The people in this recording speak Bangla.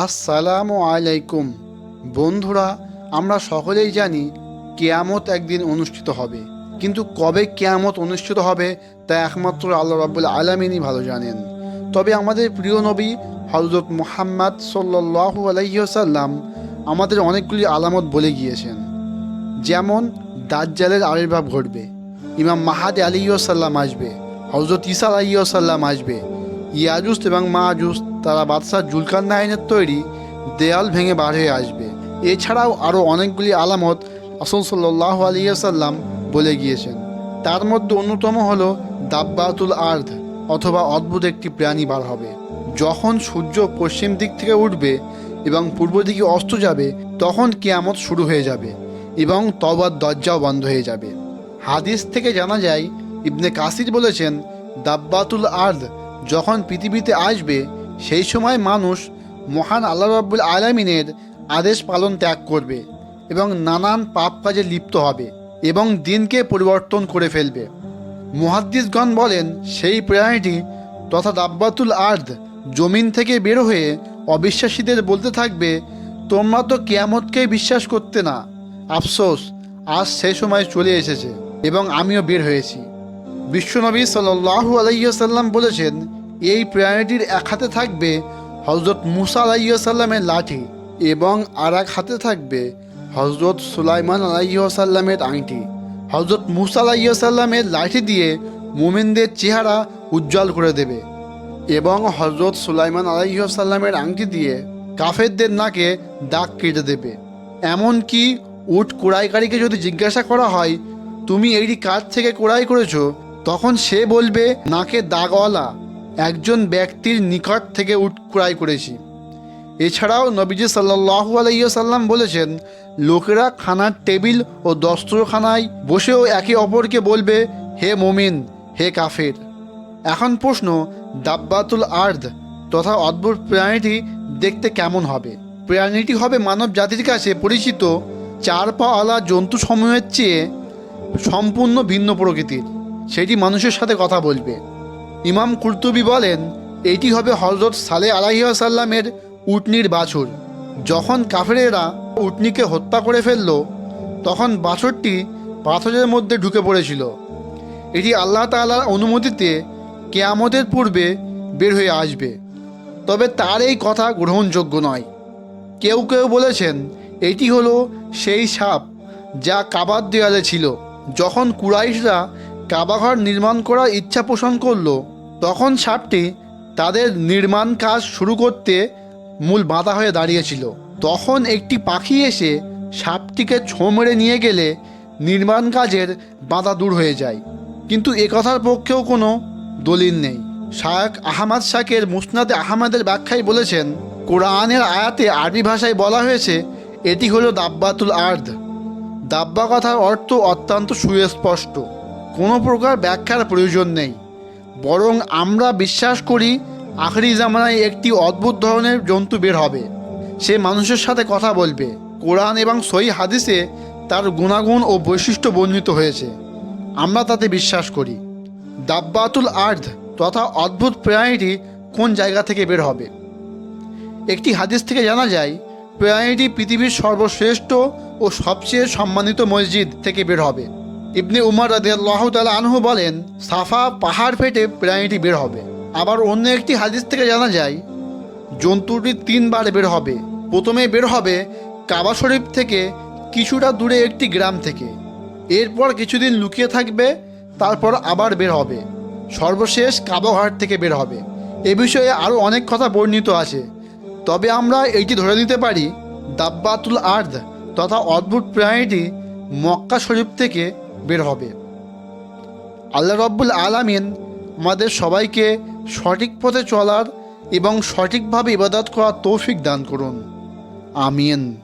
আসসালামু আলাইকুম। বন্ধুরা, আমরা সকলেই জানি কেয়ামত একদিন অনুষ্ঠিত হবে। কিন্তু কবে কেয়ামত অনুষ্ঠিত হবে, তা একমাত্র আল্লাহ রাব্বুল আলমিনই ভালো জানেন। তবে আমাদের প্রিয় নবী হজরত মুহাম্মদ সাল্লাল্লাহু আলাইসাল্লাম আমাদের অনেকগুলি আলামত বলে গিয়েছেন। যেমন, দাজ্জালের আবির্ভাব ঘটবে, ইমাম মাহাদি আলিয়াল্লাম আসবে হজরত ইসা আলাইসাল্লাম আসবে ইয়াজুস এবং মাহাজুস তারা বাদশাহ জুলকার নাইনের তৈরি দেয়াল ভেঙে বার হয়ে আসবে। এছাড়াও আরও অনেকগুলি আলামত আসল সাল্লাহ আলিয়াল্লাম বলে গিয়েছেন। তার মধ্যে অন্যতম হল দাব্বাতুল আর্ধ অথবা অদ্ভুত একটি প্রাণী বার হবে। যখন সূর্য পশ্চিম দিক থেকে উঠবে এবং পূর্ব দিকে অস্ত যাবে, তখন কিয়ামত শুরু হয়ে যাবে এবং তবার দরজাও বন্ধ হয়ে যাবে। হাদিস থেকে জানা যায়, ইবনে কাসির বলেছেন, দাব্বাতুল আর্ধ যখন পৃথিবীতে আসবে, সেই সময় মানুষ মহান আল্লাহ রাব্বুল আলমিনের আদেশ পালন ত্যাগ করবে এবং নানান পাপ কাজে লিপ্ত হবে এবং দিনকে পরিবর্তন করে ফেলবে। মুহাদ্দিসগণ বলেন, সেই প্রাণীটি তথা দাব্বাতুল আর্ধ জমিন থেকে বের হয়ে অবিশ্বাসীদের বলতে থাকবে, তোমরা তো কেয়ামতকে বিশ্বাস করতে না। আফসোস, আজ সে সময় চলে এসেছে এবং আমিও বের হয়েছি। বিশ্বনবী সাল্লাহু আলাইসাল্লাম বলেছেন, এই প্রাণীটির এক হাতে থাকবে হজরত মুসা আলাইসাল্লামের লাঠি এবং আর এক হাতে থাকবে হজরত সুলাইমান আলাইসাল্লামের আংটি। হজরত মুসা আলাইসাল্লামের লাঠি দিয়ে মোমেনদের চেহারা উজ্জ্বল করে দেবে এবং হজরত সুলাইমান আলাইসাল্লামের আংটি দিয়ে কাফেরদের নাকে দাগ কেটে দেবে। এমনকি উট কোড়াইকারীকে যদি জিজ্ঞাসা করা হয়, তুমি এইটি কার থেকে কোড়াই করেছ? তখন সে বলবে, নাকে দাগওয়ালা, একজন ব্যক্তির নিকট থেকে উট কোড়াই করেছি। এছাড়াও নবীজি সাল্লাহু আলাইসাল্লাম বলেছেন, লোকেরা খানার টেবিল ও দস্ত্রখানায় বসেও একে অপরকে বলবে, হে মোমিন, হে কাফের। এখন প্রশ্ন, দাব্বাতুল আর্ধ তথা অদ্ভুত প্রাণীটি দেখতে কেমন হবে? প্রাণীটি হবে মানব জাতির কাছে পরিচিত, চার পাওয়ালা জন্তু সমূহের চেয়ে সম্পূর্ণ ভিন্ন প্রকৃতির। সেটি মানুষের সাথে কথা বলবে। ইমাম কুর্তুবি বলেন, এটি হবে হজরত সালে আলাইসাল্লামের উটনির বাছুর। যখন কাফেরেরা উটনিকে হত্যা করে ফেলল, তখন বাছরটি পাথরের মধ্যে ঢুকে পড়েছিল। এটি আল্লাহ তাআলার অনুমতিতে কেয়ামতের পূর্বে বের হয়ে আসবে। তবে তার এই কথা গ্রহণযোগ্য নয়। কেউ কেউ বলেছেন, এটি হলো সেই সাপ যা কাবার দেয়ালে ছিল। যখন কুরাইশরা কাবাঘর নির্মাণ করার ইচ্ছা পোষণ করল। তখন সাপটি তাদের নির্মাণ কাজ শুরু করতে মূল বাধা হয়ে দাঁড়িয়েছিল। তখন একটি পাখি এসে সাপটিকে ছোঁ মেরে নিয়ে গেলে নির্মাণ কাজের বাধা দূর হয়ে যায়। কিন্তু এ কথার পক্ষেও কোনো দলিল নেই। শায়ক আহমদ শাকের মুসনাদে আহমদের ব্যাখ্যায় বলেছেন, কোরআনের আয়াতে আরবি ভাষায় বলা হয়েছে, এটি হলো দাব্বাতুল আর্ধ দাব্বা কথার অর্থ অত্যন্ত সুস্পষ্ট। কোনো প্রকার ব্যাখ্যার প্রয়োজন নেই। বরং আমরা বিশ্বাস করি আখরি জামানায় একটি অদ্ভুত ধরনের জন্তু বের হবে। সে মানুষের সাথে কথা বলবে। কোরআন এবং সই হাদিসে তার গুণাগুণ ও বৈশিষ্ট্য বর্ণিত হয়েছে। আমরা তাতে বিশ্বাস করি। দাব্বাতুল আর্ধ তথা অদ্ভুত প্রাণীটি কোন জায়গা থেকে বের হবে? একটি হাদিস থেকে জানা যায় প্রাণীটি পৃথিবীর সর্বশ্রেষ্ঠ ও সবচেয়ে সম্মানিত মসজিদ থেকে বের হবে। ইবনে উমর রাদিয়াল্লাহ তালা আনহু বলেন, সাফা পাহাড় ফেটে প্রাণীটি বের হবে। আবার অন্য একটি হাদিস থেকে জানা যায়, জন্তুটি তিনবার বের হবে। প্রথমে বের হবে কাবা শরীফ থেকে কিছুটা দূরে একটি গ্রাম থেকে। এরপর কিছুদিন লুকিয়ে থাকবে, তারপর আবার বের হবে। সর্বশেষ কাবাঘাট থেকে বের হবে। এ বিষয়ে আরও অনেক কথা বর্ণিত আছে। তবে আমরা এইটি ধরে নিতে পারি, দাব্বাতুল আর্ধ তথা অদ্ভুত প্রাণীটি মক্কা শরীফ থেকে বের হবে। আল্লাহ রব্বুল আলামিন আমাদের সবাইকে সঠিক পথে চলার এবং সঠিকভাবে ইবাদত করার তৌফিক দান করুন। আমিন।